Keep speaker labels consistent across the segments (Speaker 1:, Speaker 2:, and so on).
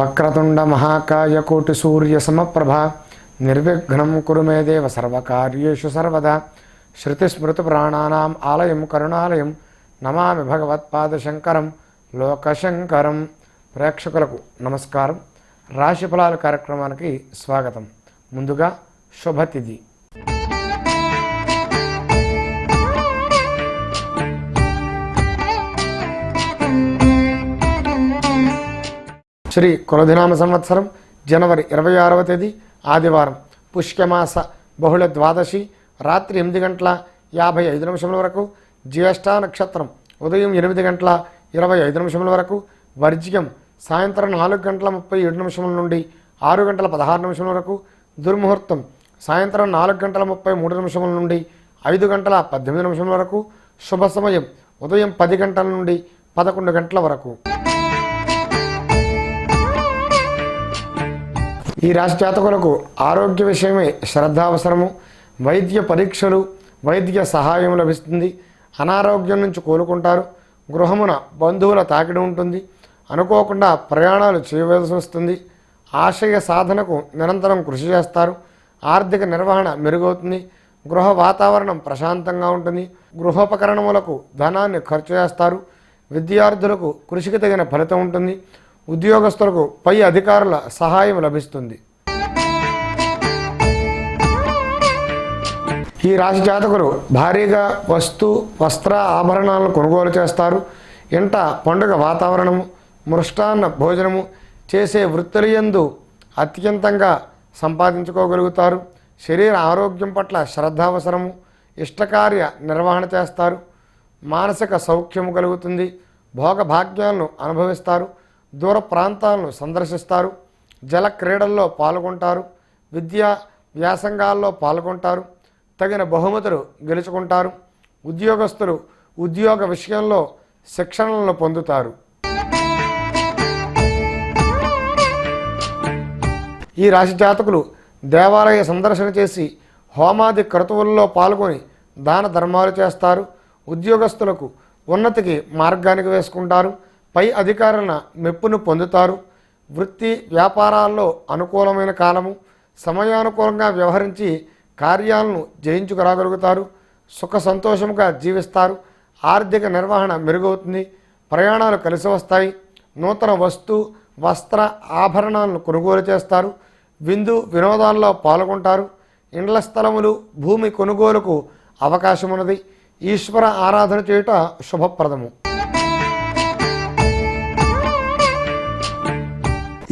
Speaker 1: వక్రతుండ మహాకాయ కోటి సూర్య సమప్రభ నిర్విఘ్నం కురు మే దేవ సర్వకార్యేషు సర్వదా. శృతిస్మృతి ప్రాణానాం ఆలయం కరుణాలయం నమామి భగవత్పాదశంకరం లోకశంకరం. ప్రేక్షకులకు నమస్కారం. రాశిఫలాల కార్యక్రమానికి స్వాగతం. ముందుగా శుభతిథి. శ్రీ కులధినామ సంవత్సరం జనవరి ఇరవై ఆరవ తేదీ ఆదివారం. పుష్యమాస బహుళ ద్వాదశి రాత్రి ఎనిమిది గంటల యాభై ఐదు నిమిషముల వరకు జ్యేష్ఠ నక్షత్రం ఉదయం ఎనిమిది గంటల ఇరవై ఐదు నిమిషముల వరకు వర్జ్యం సాయంత్రం నాలుగు గంటల ముప్పై ఏడు నిమిషముల నుండి ఆరు గంటల పదహారు నిమిషముల వరకు దుర్ముహూర్తం సాయంత్రం నాలుగు గంటల ముప్పై మూడు నిమిషముల నుండి ఐదు గంటల పద్దెనిమిది నిమిషముల వరకు శుభ సమయం ఉదయం పది గంటల నుండి పదకొండు గంటల వరకు. ఈ రాశి జాతకులకు ఆరోగ్య విషయమే శ్రద్ధ అవసరము వైద్య పరీక్షలు వైద్య సహాయం లభిస్తుంది. అనారోగ్యం నుంచి కోలుకుంటారు. గృహమున బంధువుల తాకిడి ఉంటుంది. అనుకోకుండా ప్రయాణాలు చేయవలసి వస్తుంది. ఆశయ సాధనకు నిరంతరం కృషి చేస్తారు. ఆర్థిక నిర్వహణ మెరుగవుతుంది. గృహ వాతావరణం ప్రశాంతంగా ఉంటుంది. గృహోపకరణములకు ధనాన్ని ఖర్చు చేస్తారు. విద్యార్థులకు కృషికి తగిన ఫలితం ఉంటుంది. ఉద్యోగస్తులకు పై అధికారుల సహాయం లభిస్తుంది. ఈ రాశి జాతకులు భారీగా వస్తు వస్త్ర ఆభరణాలను కొనుగోలు చేస్తారు. ఇంట పండుగ వాతావరణము మృష్టాన్న భోజనము చేసే వృత్తులయందు అత్యంతంగా సంపాదించుకోగలుగుతారు. శరీర ఆరోగ్యం పట్ల శ్రద్ధ అవసరము ఇష్టకార్య నిర్వహణ చేస్తారు. మానసిక సౌఖ్యము కలుగుతుంది. భోగభాగ్యాలను అనుభవిస్తారు. దూర ప్రాంతాలను సందర్శిస్తారు జల క్రీడల్లో పాల్గొంటారు విద్యా వ్యాసంగాల్లో పాల్గొంటారు తగిన బహుమతులు గెలుచుకుంటారు ఉద్యోగస్తులు ఉద్యోగ విషయంలో శిక్షణలను పొందుతారు. ఈ రాశి జాతకులు దేవాలయ సందర్శన చేసి హోమాది క్రతువుల్లో పాల్గొని దాన ధర్మాలు చేస్తారు ఉద్యోగస్తులకు ఉన్నతికి మార్గానికి వేసుకుంటారు పై అధికారుల మెప్పును పొందుతారు. వృత్తి వ్యాపారాల్లో అనుకూలమైన కాలము సమయానుకూలంగా వ్యవహరించి కార్యాలను జయించుకురాగలుగుతారు. సుఖ సంతోషముగా జీవిస్తారు. ఆర్థిక నిర్వహణ మెరుగవుతుంది. ప్రయాణాలు కలిసి వస్తాయి. నూతన వస్తు వస్త్ర ఆభరణాలను కొనుగోలు చేస్తారు. విందు వినోదాల్లో పాల్గొంటారు. ఇండ్ల స్థలములు భూమి కొనుగోలుకు అవకాశం ఉన్నది ఈశ్వర ఆరాధన చేయుట శుభప్రదము.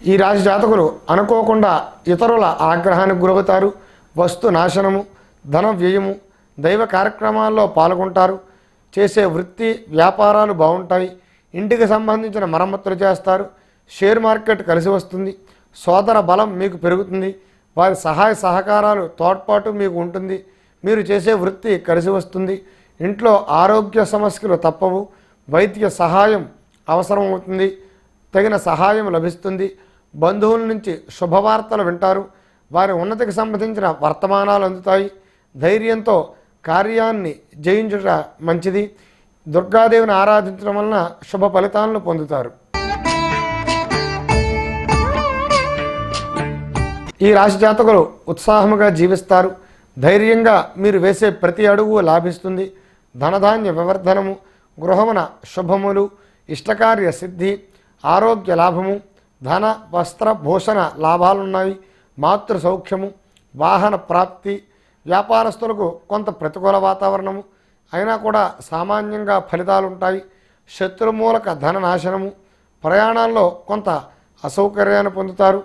Speaker 1: ఈ రాశి జాతకులు అనుకోకుండా ఇతరుల ఆగ్రహానికి గురవుతారు వస్తు నాశనము ధన వ్యయము దైవ కార్యక్రమాల్లో పాల్గొంటారు చేసే వృత్తి వ్యాపారాలు బాగుంటాయి ఇంటికి సంబంధించిన మరమ్మతులు చేస్తారు షేర్ మార్కెట్ కలిసి వస్తుంది సోదర బలం మీకు పెరుగుతుంది వారి సహాయ సహకారాలు తోడ్పాటు మీకు ఉంటుంది మీరు చేసే వృత్తి కలిసి వస్తుంది ఇంట్లో ఆరోగ్య సమస్యలు తప్పవు వైద్య సహాయం అవసరం అవుతుంది తగిన సహాయం లభిస్తుంది బంధువుల నుంచి శుభవార్తలు వింటారు. వారి ఉన్నతికి సంబంధించిన వర్తమానాలు అందుతాయి. ధైర్యంతో కార్యాన్ని జయించుట మంచిది. దుర్గాదేవిని ఆరాధించడం వలన శుభ ఫలితాలను పొందుతారు. ఈ రాశి జాతకులు ఉత్సాహముగా జీవిస్తారు. ధైర్యంగా మీరు వేసే ప్రతి అడుగు లాభిస్తుంది. ధనధాన్య వివర్ధనము గృహమున శుభములు ఇష్టకార్య సిద్ధి ఆరోగ్య లాభము ధన వస్త్ర భూషణ లాభాలున్నాయి. మాతృ సౌఖ్యము వాహన ప్రాప్తి వ్యాపారస్తులకు కొంత ప్రతికూల వాతావరణము. అయినా కూడా సామాన్యంగా ఫలితాలు ఉంటాయి శత్రుమూలక ధన నాశనము ప్రయాణాల్లో కొంత అసౌకర్యాన్ని పొందుతారు.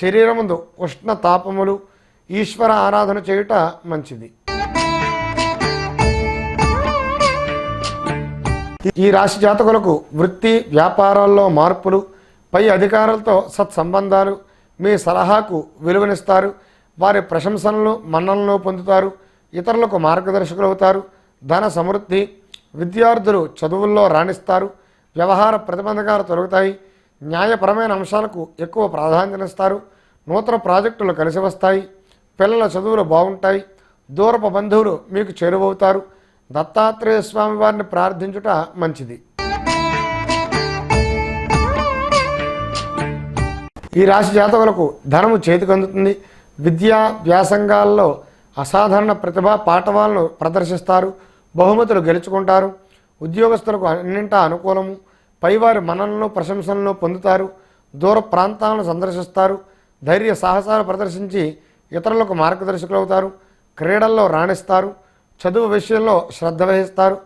Speaker 1: శరీరముందు ఉష్ణ తాపములు. ఈశ్వర ఆరాధన చేయుట మంచిది. ఈ రాశి జాతకులకు వృత్తి వ్యాపారాల్లో మార్పులు పై అధికారులతో సత్సంబంధాలు మీ సలహాకు విలువనిస్తారు వారి ప్రశంసనలు మన్ననలు పొందుతారు ఇతరులకు మార్గదర్శకులు అవుతారు ధన సమృద్ధి విద్యార్థులు చదువుల్లో రాణిస్తారు వ్యవహార ప్రతిబంధకాలు తొలగుతాయి న్యాయపరమైన అంశాలకు ఎక్కువ ప్రాధాన్యతనిస్తారు నూతన ప్రాజెక్టులు కలిసి వస్తాయి పిల్లల చదువులు బాగుంటాయి దూరపు బంధువులు మీకు చేరువవుతారు దత్తాత్రేయ స్వామి వారిని ప్రార్థించుట మంచిది. ఈ రాశి జాతకులకు ధనము చేతికి అందుతుంది. విద్యా వ్యాసంగాల్లో అసాధారణ ప్రతిభ పాఠవాలను ప్రదర్శిస్తారు. బహుమతులు గెలుచుకుంటారు. ఉద్యోగస్తులకు అన్నింటా అనుకూలము. పైవారి మనలను ప్రశంసలను పొందుతారు. దూర ప్రాంతాలను సందర్శిస్తారు. ధైర్య సాహసాలు ప్రదర్శించి ఇతరులకు మార్గదర్శకులు అవుతారు. క్రీడల్లో రాణిస్తారు. చదువు విషయంలో శ్రద్ధ వహిస్తారు.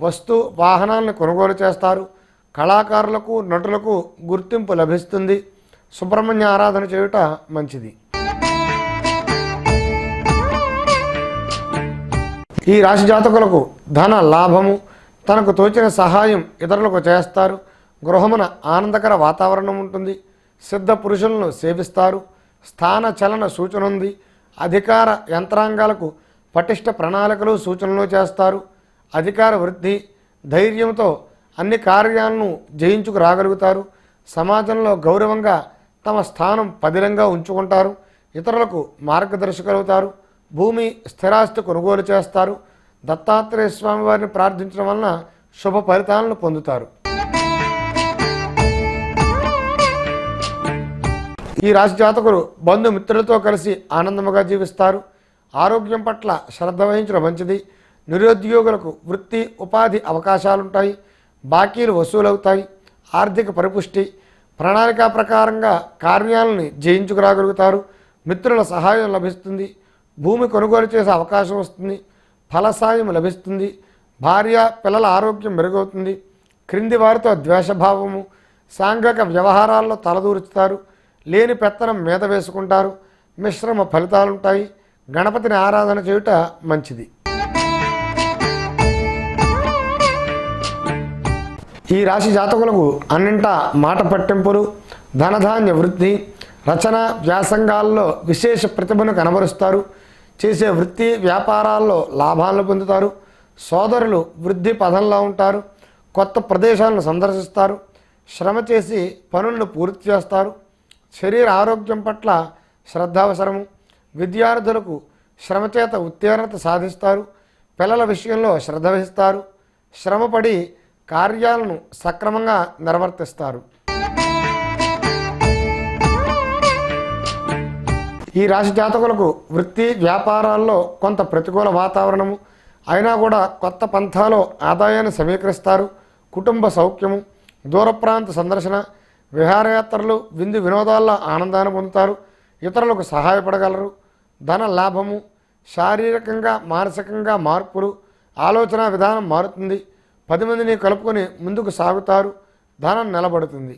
Speaker 1: వస్తు వాహనాలను కొనుగోలు చేస్తారు. కళాకారులకు నటులకు గుర్తింపు లభిస్తుంది. సుబ్రహ్మణ్య ఆరాధన చేయుట మంచిది. ఈ రాశి జాతకులకు ధన లాభము తనకు తోచిన సహాయం ఇతరులకు చేస్తారు. గృహమున ఆనందకర వాతావరణం ఉంటుంది. సిద్ధ పురుషులను సేవిస్తారు. స్థాన చలన సూచన ఉంది. అధికార యంత్రాంగాలకు పటిష్ట ప్రణాళికలు సూచనలు చేస్తారు. అధికార వృద్ధి ధైర్యంతో అన్ని కార్యాలను జయించుకు రాగలుగుతారు. సమాజంలో గౌరవంగా తమ స్థానం పదిలంగా ఉంచుకుంటారు. ఇతరులకు మార్గదర్శకులవుతారు భూమి స్థిరాస్తి కొనుగోలు చేస్తారు. దత్తాత్రేయ స్వామి వారిని ప్రార్థించడం వలన శుభ ఫలితాలను పొందుతారు. ఈ రాశి జాతకులు బంధుమిత్రులతో కలిసి ఆనందముగా జీవిస్తారు. ఆరోగ్యం పట్ల శ్రద్ధ వహించడం మంచిది. నిరుద్యోగులకు వృత్తి ఉపాధి అవకాశాలుంటాయి. బాకీలు వసూలవుతాయి. ఆర్థిక పరిపుష్టి ప్రణాళిక ప్రకారంగా కార్యాలని జయించుకురాగలుగుతారు. మిత్రుల సహాయం లభిస్తుంది. భూమి కొనుగోలు చేసే అవకాశం వస్తుంది. ఫలసాయం లభిస్తుంది. భార్య పిల్లల ఆరోగ్యం మెరుగవుతుంది. క్రింది వారితో ద్వేషభావము సాంఘిక వ్యవహారాల్లో తలదూరుచుతారు. లేని పెత్తనం మీద వేసుకుంటారు. మిశ్రమ ఫలితాలుంటాయి. గణపతిని ఆరాధన చేయుట మంచిది. ఈ రాశి జాతకులకు అన్నింటా మాట పట్టింపులు ధనధాన్య వృద్ధి రచన వ్యాసంగాల్లో విశేష ప్రతిభను కనబరుస్తారు. చేసే వృత్తి వ్యాపారాల్లో లాభాలను పొందుతారు. సోదరులు వృద్ధి పదంలో ఉంటారు. కొత్త ప్రదేశాలను సందర్శిస్తారు. శ్రమ చేసి పనులను పూర్తి చేస్తారు. శరీర ఆరోగ్యం పట్ల శ్రద్ధ అవసరము విద్యార్థులకు శ్రమ చేత ఉత్తీర్ణత సాధిస్తారు. పిల్లల విషయంలో శ్రద్ధ వహిస్తారు. శ్రమపడి కార్యాలను సక్రమంగా నిర్వర్తిస్తారు. ఈ రాశి జాతకులకు వృత్తి వ్యాపారాల్లో కొంత ప్రతికూల వాతావరణము. అయినా కూడా కొత్త పంథాలో ఆదాయాన్ని సమీకరిస్తారు. కుటుంబ సౌఖ్యము దూర ప్రాంత సందర్శన విహారయాత్రలు విందు వినోదాల్లో ఆనందాన్ని పొందుతారు. ఇతరులకు సహాయపడగలరు. ధన లాభము శారీరకంగా మానసికంగా మార్పులు ఆలోచన విధానం మారుతుంది. పది మందిని కలుపుకొని ముందుకు సాగుతారు. ధనం నిలబడుతుంది.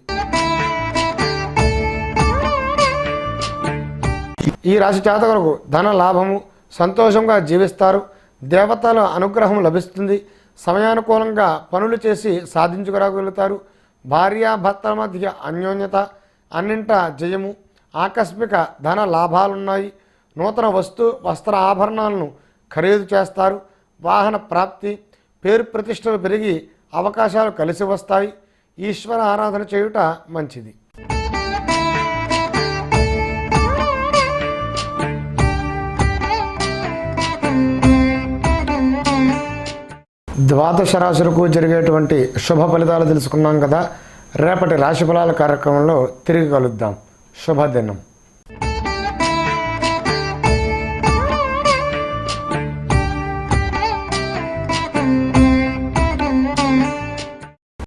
Speaker 1: ఈ రాశి జాతకులకు ధన లాభము సంతోషంగా జీవిస్తారు. దేవతల అనుగ్రహం లభిస్తుంది. సమయానుకూలంగా పనులు చేసి సాధించుకురాగలుగుతారు. భార్యాభర్తల మధ్య అన్యోన్యత అన్నింట జయము ఆకస్మిక ధన లాభాలున్నాయి. నూతన వస్తు వస్త్ర ఆభరణాలను ఖరీదు చేస్తారు. వాహన ప్రాప్తి పేరు ప్రతిష్టలు పెరిగి అవకాశాలు కలిసి వస్తాయి. ఈశ్వర ఆరాధన చేయుట మంచిది. ద్వాదశ రాశులకు జరిగేటువంటి శుభ ఫలితాలు తెలుసుకున్నాం కదా. రేపటి రాశి ఫలాల కార్యక్రమంలో తిరిగి కలుద్దాం. శుభదినం.